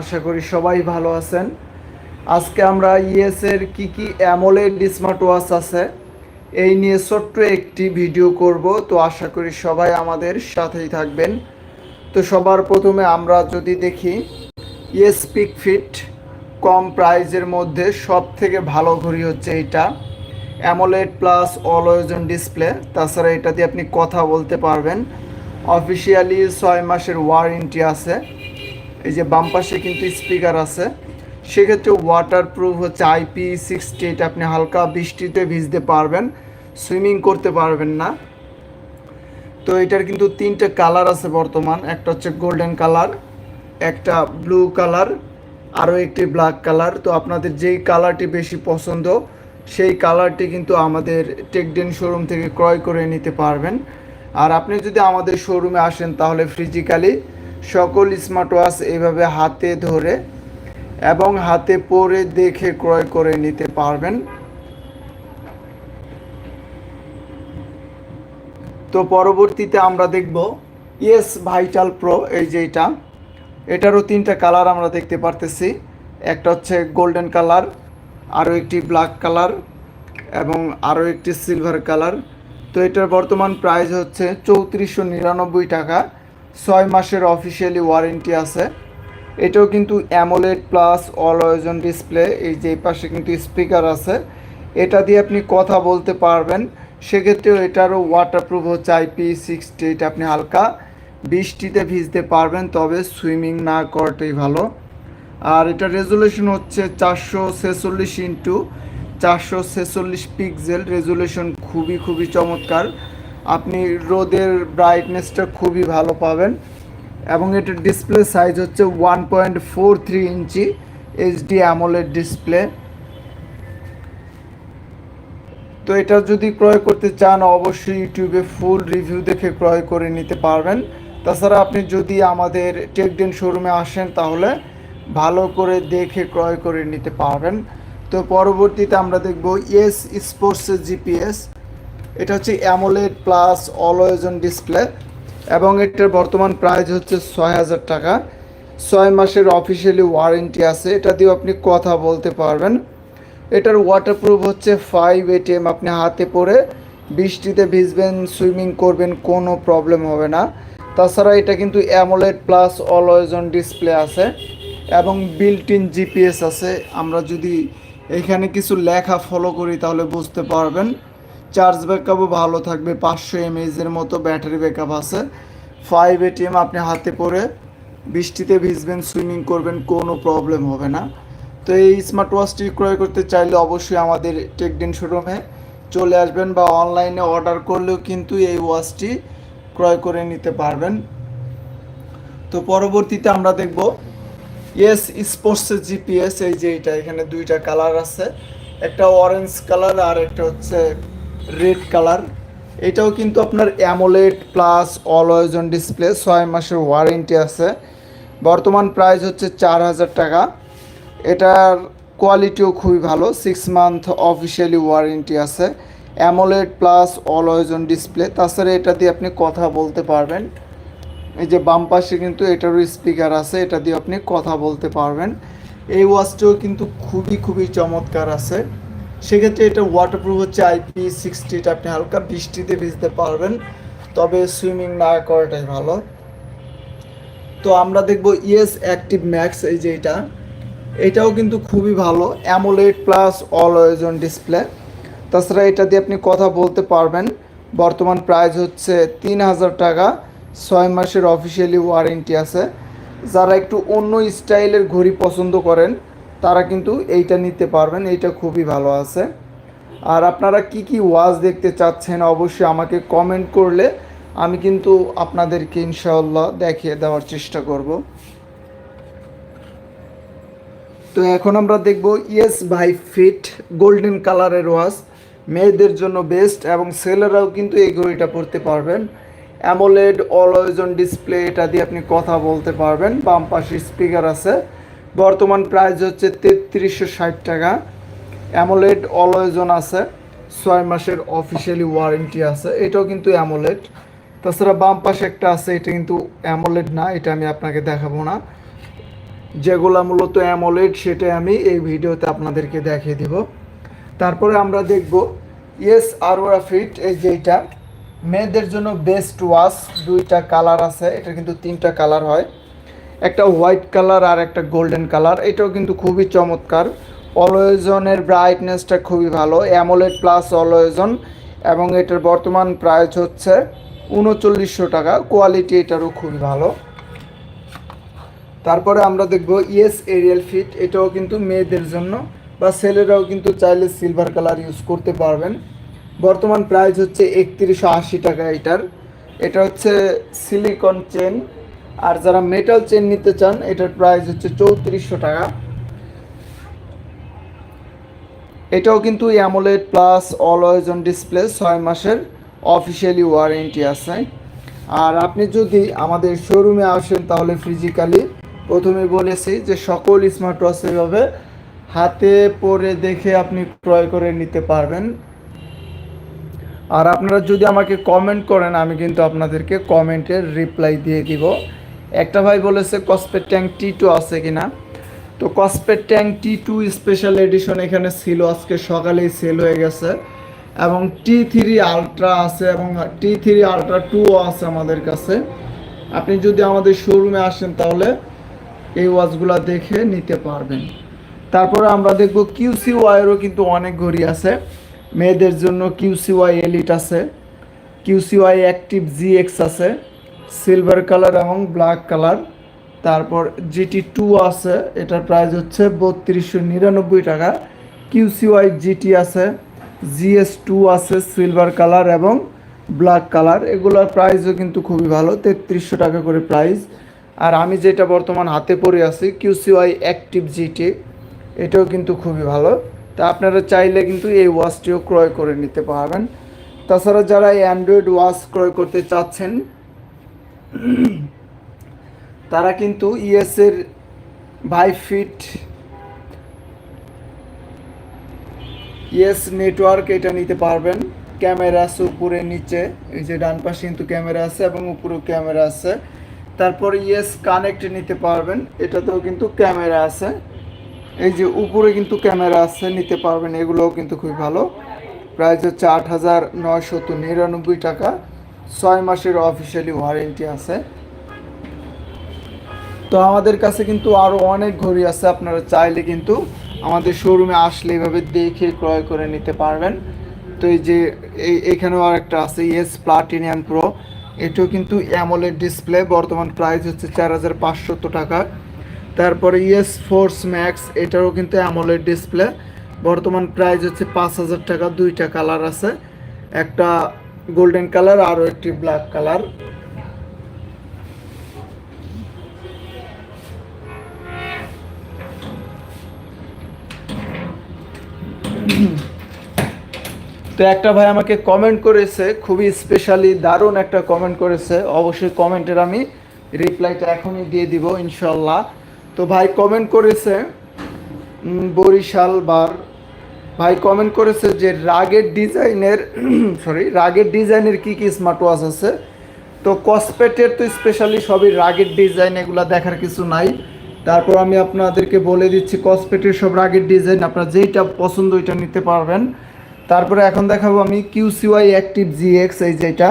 আশা করি সবাই ভালো আছেন। আজকে আমরা ইএস এর কি কি অ্যামোলেড স্মার্ট ওয়াচ আছে, এই নিয়ে ছোট্ট একটি ভিডিও করব। তো আশা করি সবাই আমাদের সাথেই থাকবেন। তো সবার প্রথমে আমরা যদি দেখি, ইএস পিক ফিট কম প্রাইজের মধ্যে সব থেকে ভালো ঘড়ি হচ্ছে এইটা। অ্যামোলেড প্লাস অলওয়েজন ডিসপ্লে, তাছাড়া এটা দিয়ে আপনি কথা বলতে পারবেন। অফিসিয়ালি ছয় মাসের ওয়ারেন্টি আছে। এই যে বাম পাশে কিন্তু স্পিকার আছে। সেক্ষেত্রে ওয়াটার প্রুফ হচ্ছে আইপি সিক্সটি এটা আপনি হালকা বৃষ্টিতে ভিজতে পারবেন সুইমিং করতে পারবেন না। তো এটার কিন্তু তিনটে কালার আছে বর্তমান, একটা হচ্ছে গোল্ডেন কালার একটা ব্লু কালার আরও একটি ব্ল্যাক কালার তো আপনাদের যেই কালারটি বেশি পছন্দ, সেই কালারটি কিন্তু আমাদের টেকডেন শোরুম থেকে ক্রয় করে নিতে পারবেন। আর আপনি যদি আমাদের শোরুমে আসেন, তাহলে ফিজিক্যালি সকল স্মার্ট ওয়াচ এইভাবে হাতে ধরে এবং হাতে পরে দেখে ক্রয় করে নিতে পারবেন। তো পরবর্তীতে আমরা দেখব ইয়েস ভাইটাল প্রো এই যে এটা, এটারও তিনটা কালার আমরা দেখতে পারতেছি। একটা হচ্ছে গোল্ডেন কালার আরও একটি ব্ল্যাক কালার এবং আরও একটি সিলভার কালার তো এটার বর্তমান প্রাইস হচ্ছে চৌত্রিশশো নিরানব্বই টাকা। ছয় মাসের অফিসিয়ালি ওয়ারেন্টি আছে। এটাও কিন্তু অ্যামোলেড প্লাস অলওয়েজন ডিসপ্লে এই যে পাশে কিন্তু স্পিকার আছে। এটা দিয়ে আপনি কথা বলতে পারবেন। সেক্ষেত্রেও এটারও ওয়াটারপ্রুফ হচ্ছে আইপি সিক্সটি এটা আপনি হালকা বৃষ্টিতে ভিজতে পারবেন, তবে সুইমিং না করাটাই ভালো। আর এটা রেজুলেশন হচ্ছে চারশো ছেচল্লিশ ইন্টু চারশো ছেচল্লিশ পিক্সেল রেজুলেশন খুবই খুবই চমৎকার। আপনি রোদের ব্রাইটনেসটা খুবই ভালো পাবেন এবং এটার ডিসপ্লে সাইজ হচ্ছে one point four three inch HD AMOLED display তো এটা যদি ক্রয় করতে চান, অবশ্যই ইউটিউবে ফুল রিভিউ দেখে ক্রয় করে নিতে পারবেন। তাছাড়া আপনি যদি আমাদের টেকডেন শোরুমে আসেন, তাহলে ভালো করে দেখে ক্রয় করে নিতে পারবেন। তো পরবর্তীতে আমরা দেখব এস স্পোর্টসের জিপিএস এটা হচ্ছে অ্যামোলেড প্লাস অলওয়েজন ডিসপ্লে এবং এটার বর্তমান প্রাইস হচ্ছে ছয় হাজার টাকা। ছয় মাসের অফিসিয়ালি ওয়ারেন্টি আছে, এটা দিয়েও আপনি কথা বলতে পারবেন। এটার ওয়াটারপ্রুফ হচ্ছে ফাইভ এটিএম আপনি হাতে পরে বৃষ্টিতে ভিজবেন সুইমিং করবেন, কোনো প্রবলেম হবে না। তাছাড়া এটা কিন্তু অ্যামোলেড প্লাস অলওয়েজন ডিসপ্লে আছে এবং বিল্ট ইন জিপিএস আছে। আমরা যদি এখানে কিছু লেখা ফলো করি তাহলে বুঝতে পারবেন। চার্জ ব্যাকআপও ভালো থাকবে, পাঁচশো এমএইচের মতো ব্যাটারি ব্যাকআপ আছে। ফাইভ এটিএম আপনি হাতে পরে বৃষ্টিতে ভিজবেন, সুইমিং করবেন, কোনো প্রবলেম হবে না। তো এই স্মার্ট ওয়াচটি ক্রয় করতে চাইলে অবশ্যই আমাদের টেকডেন শোরুমে চলে আসবেন বা অনলাইনে অর্ডার করলেও কিন্তু এই ওয়াচটি ক্রয় করে নিতে পারবেন। তো পরবর্তীতে আমরা দেখব ইয়েস স্পোর্টসের জিপিএস এই যে এটা, এখানে দুইটা কালার আছে। একটা অরেঞ্জ কালার আর একটা হচ্ছে রেড কালার এটাও কিন্তু আপনার অ্যামোলেড প্লাস অলওয়েজন ডিসপ্লে ছয় মাসের ওয়ারেন্টি আছে। বর্তমান প্রাইস হচ্ছে চার হাজার টাকা। এটার কোয়ালিটিও খুবই ভালো সিক্স মান্থ অফিসিয়ালি ওয়ারেন্টি আছে। AMOLED plus always on display তাছাড়া এটা দিয়ে আপনি কথা বলতে পারবেন। এই যে বাম পাশে কিন্তু এটারও স্পিকার আছে, এটা দিয়ে আপনি কথা বলতে পারবেন। এই ওয়াচটিও কিন্তু খুবই খুবই চমৎকার আছে। সেক্ষেত্রে এটা ওয়াটারপ্রুফ হচ্ছে আইপি সিক্সটিটা আপনি হালকা বৃষ্টিতে ভিজতে পারবেন, তবে সুইমিং না করাটাই ভালো। তো আমরা দেখব ইয়েস অ্যাক্টিভ ম্যাক্স এই যে এটা। এটাও কিন্তু খুবই ভালো AMOLED plus all always on display তাছাড়া এটা দিয়ে আপনি কথা বলতে পারবেন, বর্তমান প্রাইস হচ্ছে তিন হাজার টাকা, ছয় মাসের অফিসিয়ালি ওয়ারেন্টি আছে। যারা একটু অন্য স্টাইলের ঘড়ি পছন্দ করেন তারা কিন্তু এইটা নিতে পারবেন, এইটা খুবই ভালো আছে। আর আপনারা কি কি ওয়াচ দেখতে চাচ্ছেন অবশ্যই আমাকে কমেন্ট করলে আমি কিন্তু আপনাদেরকে ইনশাআল্লাহ দেখিয়ে দেওয়ার চেষ্টা করব। তো এখন আমরা দেখব ইয়েস ভাই ফিট গোল্ডেন কালারের ওয়াচ মেয়েদের জন্য বেস্ট এবং ছেলেরাও কিন্তু এই ঘড়িটা পরতে পারবেন। অ্যামোলেড অলওয়েজন ডিসপ্লে এটা দিয়ে আপনি কথা বলতে পারবেন। বাম পাশে স্পিকার আছে। বর্তমান প্রাইস হচ্ছে তেত্রিশশো ষাট টাকা। অ্যামোলেড অলওয়েজন আছে, ছয় মাসের অফিসিয়ালি ওয়ারেন্টি আছে, এটাও কিন্তু অ্যামোলেড তাছাড়া বাম পাশে একটা আছে, এটা কিন্তু অ্যামোলেড না, এটা আমি আপনাকে দেখাবো না। যেগুলো মূলত অ্যামোলেড সেটা আমি এই ভিডিওতে আপনাদেরকে দেখিয়ে দিব। তারপরে আমরা দেখব ইয়েস আরোরা ফিট এই যেটা মেয়েদের জন্য বেস্ট ওয়াশ দুইটা কালার আছে, এটা কিন্তু তিনটা কালার হয়। একটা হোয়াইট কালার আর একটা গোল্ডেন কালার এটাও কিন্তু খুবই চমৎকার। অলওয়েজনের ব্রাইটনেসটা খুবই ভালো অ্যামোলেড প্লাস অলওয়েজন এবং এটার বর্তমান প্রাইস হচ্ছে উনচল্লিশশো টাকা কোয়ালিটি এটারও খুবই ভালো। তারপরে আমরা দেখব ইয়েস এরিয়াল ফিট এটাও কিন্তু মেয়েদের জন্য, বা ছেলেরাও কিন্তু চাইলে সিলভার কালার ইউজ করতে পারবেন। বর্তমান প্রাইস হচ্ছে একত্রিশশো আশি টাকা এটার। এটা হচ্ছে সিলিকন চেন আর যারা মেটাল চেন নিতে চান, এটার প্রাইস হচ্ছে চৌত্রিশশো টাকা। এটাও কিন্তু AMOLED plus always on display ছয় মাসের অফিসিয়ালি ওয়ারেন্টি আছে। আর আপনি যদি আমাদের শোরুমে আসেন, তাহলে ফিজিক্যালি প্রথমে বলেছি যে সকল স্মার্ট ওয়াচ এভাবে হাতে পরে দেখে আপনি ক্রয় করে নিতে পারবেন। আর আপনারা যদি আমাকে কমেন্ট করেন, আমি কিন্তু আপনাদেরকে কমেন্টের রিপ্লাই দিয়ে দিব। একটা ভাই বলেছে, কসপেট ট্যাঙ্ক টি টু আছে কিনা? তো Kospet tank T two special edition এখানে ছিল, আজকে সকালেই সেল হয়ে গেছে। এবং টি থ্রি আলট্রা আছে এবং টি থ্রি আলট্রা টুও আছে আমাদের কাছে। আপনি যদি আমাদের শোরুমে আসেন তাহলে এই ওয়াচগুলো দেখে নিতে পারবেন। তারপরে আমরা দেখব কিউসি ওয়াইয়েরও কিন্তু অনেক ঘড়ি আছে। মেয়েদের জন্য কিউসি ওয়াই এলিট আছে। QC Y active G X আছে। সিলভার কালার এবং ব্ল্যাক কালার তারপর জিটি টু আছে, এটার প্রাইস হচ্ছে বত্রিশশো নিরানব্বই টাকা। কিউসিওয়াই জিটি আছে জিএস টু আছে সিলভার কালার এবং ব্ল্যাক কালার এগুলোর প্রাইসও কিন্তু খুবই ভালো, তেত্রিশশো টাকা করে প্রাইস আর আমি যেটা বর্তমান হাতে পরে আছি কিউসিওয়াই অ্যাক্টিভ জিটি এটাও কিন্তু খুবই ভালো। তা আপনারা চাইলে কিন্তু এই ওয়াচটিও ক্রয় করে নিতে পারবেন। তাছাড়া যারা এই অ্যান্ড্রয়েড ওয়াচ ক্রয় করতে চাচ্ছেন তারা কিন্তু ইএসের ভাই ফিট ইয়েস নেটওয়ার্ক এটা নিতে পারবেন। ক্যামেরা আছে উপরে, নিচে। এই যে ডান পাশে কিন্তু ক্যামেরা আছে এবং উপরেও ক্যামেরা আছে। তারপর ইয়েস কানেক্ট নিতে পারবেন, এটাতেও কিন্তু ক্যামেরা আছে। এই যে উপরে কিন্তু ক্যামেরা আছে, নিতে পারবেন, এগুলোও কিন্তু খুবই ভালো। প্রাইস হচ্ছে আট হাজার নয়শত নিরানব্বই টাকা। ছয় মাসের অফিসিয়ালি ওয়ারেন্টি আছে। তো আমাদের কাছে কিন্তু আরও অনেক ঘড়ি আছে, আপনারা চাইলে কিন্তু আমাদের শোরুমে আসলে এভাবে দেখে ক্রয় করে নিতে পারবেন। তো এই যে এখানেও আর একটা আছে ইয়েস প্লাটিনিয়াম প্রো এটাও কিন্তু অ্যামোলেড ডিসপ্লে বর্তমান প্রাইস হচ্ছে চার হাজার পাঁচশত টাকা। তারপরে ইয়েস ফোর্স ম্যাক্স এটারও কিন্তু অ্যামোলেড ডিসপ্লে বর্তমান প্রাইস হচ্ছে পাঁচ হাজার টাকা, দুইটা কালার আছে। একটা গোল্ডেন কালার, আরও একটি ব্ল্যাক কালার। তো একটা ভাই আমাকে কমেন্ট করেছে, খুবই স্পেশালি দারুণ একটা কমেন্ট করেছে। অবশ্যই কমেন্টের আমি রিপ্লাইটা এখনই দিয়ে দিব ইনশাল্লাহ তো ভাই কমেন্ট করেছে বরিশাল বার ভাই কমেন্ট করেছে যে রাগের ডিজাইনের সরি রাগের ডিজাইনের কি কি স্মার্ট ওয়াচ আছে? তো কসপেটের তো স্পেশালি সবই রাগের ডিজাইন এগুলো দেখার কিছু নাই। তারপর আমি আপনাদেরকে বলে দিচ্ছি, কসপেটের সব রাগের ডিজাইন আপনারা যেইটা পছন্দ ওইটা নিতে পারবেন। তারপরে এখন দেখাবো আমি কিউসিওয়াই অ্যাক্টিভ জি এক্স এই যেটা,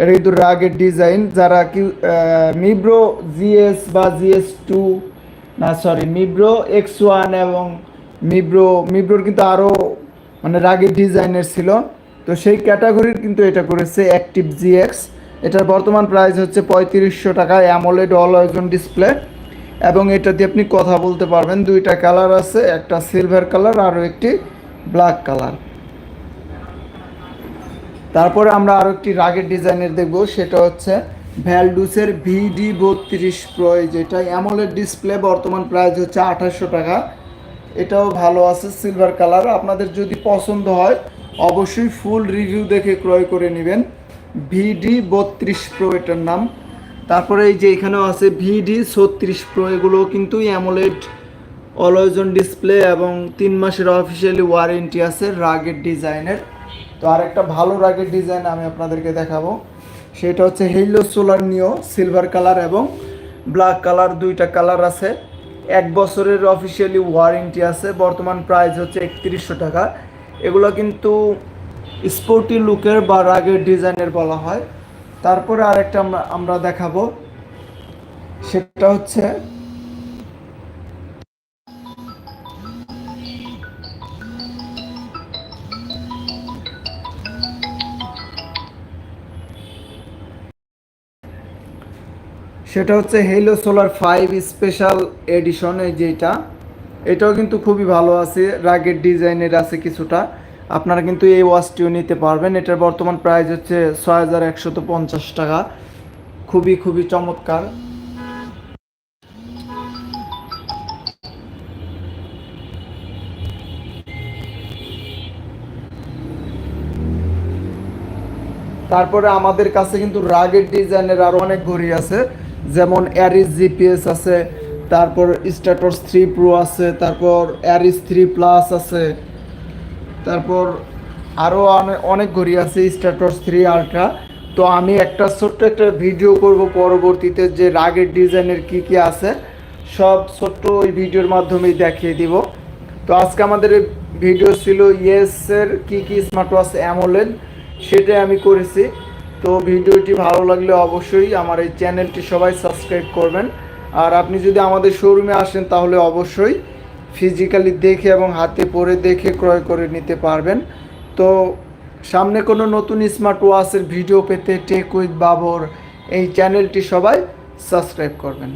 এটা কিন্তু রাগের ডিজাইন যারা কিউ মিব্রো জিএস বা জিএস টু না সরি মিব্রো এক্স ওয়ান এবং মিব্রো, মিব্রোর কিন্তু আরও মানে রাগের ডিজাইনের ছিল। তো সেই ক্যাটাগরির কিন্তু এটা করেছে অ্যাক্টিভ জিএক্স এটার বর্তমান প্রাইস হচ্ছে পঁয়ত্রিশশো টাকা অ্যামোলেড অল ওয়েজন ডিসপ্লে এবং এটা দিয়ে আপনি কথা বলতে পারবেন, দুইটা কালার আছে, একটা সিলভার কালার আরও একটি ব্ল্যাক কালার। তারপরে আমরা আরও একটি রাগের ডিজাইনের দেখব, সেটা হচ্ছে ভ্যালডুসের ভিডি বত্রিশ প্রো যেটা অ্যামোলেড ডিসপ্লে বর্তমান প্রাইস হচ্ছে আঠাশশো টাকা। এটাও ভালো আছে সিলভার কালার আপনাদের যদি পছন্দ হয়, অবশ্যই ফুল রিভিউ দেখে ক্রয় করে নেবেন। ভিডি বত্রিশ প্রো এটার নাম। তারপরে এই যে এখানেও আছে ভিডি ছত্রিশ প্রো এগুলো কিন্তু অ্যামোলেড অলওয়েজন ডিসপ্লে এবং তিন মাসের অফিসিয়ালি ওয়ারেন্টি আছে রাগের ডিজাইনের তো আরেকটা ভালো রাগের ডিজাইন আমি আপনাদেরকে দেখাবো। সেটা হচ্ছে Haylou solar neo silver colour এবং ব্ল্যাক কালার দুইটা কালার আছে। এক বছরের অফিসিয়ালি ওয়ারেন্টি আছে, বর্তমান প্রাইস হচ্ছে একত্রিশশো টাকা। এগুলো কিন্তু স্পোর্টি লুকের বা রাগের ডিজাইনের বলা হয়। তারপরে আরেকটা আমরা আমরা দেখাবো। সেটা হচ্ছে সেটা হচ্ছে Haylou solar five special edition যেটা। এটাও কিন্তু খুবই ভালো আছে রাগের ডিজাইনের আছে কিছুটা। আপনারা কিন্তু এই ওয়াচটিও নিতে পারবেন। এটার বর্তমান প্রাইস হচ্ছে ছয় পঞ্চাশ টাকা। খুবই খুবই চমৎকার। তারপরে আমাদের কাছে কিন্তু রাগের ডিজাইনের আরও অনেক ঘড়ি আছে। যেমন অ্যারিস জিপিএস আছে, তারপর স্ট্যাটস থ্রি প্রো আছে, তারপর অ্যারিস থ্রি প্লাস আছে, তারপর আরও অনেক ঘড়ি আছে স্ট্যাটস থ্রি আলট্রা তো আমি একটা ছোট্ট একটা ভিডিও করব পরবর্তীতে যে রাগের ডিজাইনের কি কি আছে, সব ছোট্ট ওই ভিডিওর মাধ্যমেই দেখিয়ে দিব। তো আজকে আমাদের ভিডিও ছিল ইয়েসের কি কি স্মার্ট ওয়াচ অ্যামোলেড সেটাই আমি করেছি। তো ভিডিওটি ভালো লাগলে অবশ্যই আমার এই চ্যানেলটি সবাই সাবস্ক্রাইব করবেন। আর আপনি যদি আমাদের শোরুমে আসেন, তাহলে অবশ্যই ফিজিক্যালি দেখে এবং হাতে পরে দেখে ক্রয় করে নিতে পারবেন। তো সামনে কোনো নতুন স্মার্ট ওয়াচের ভিডিও পেতে টেক উইথ বাবর এই চ্যানেলটি সবাই সাবস্ক্রাইব করবেন।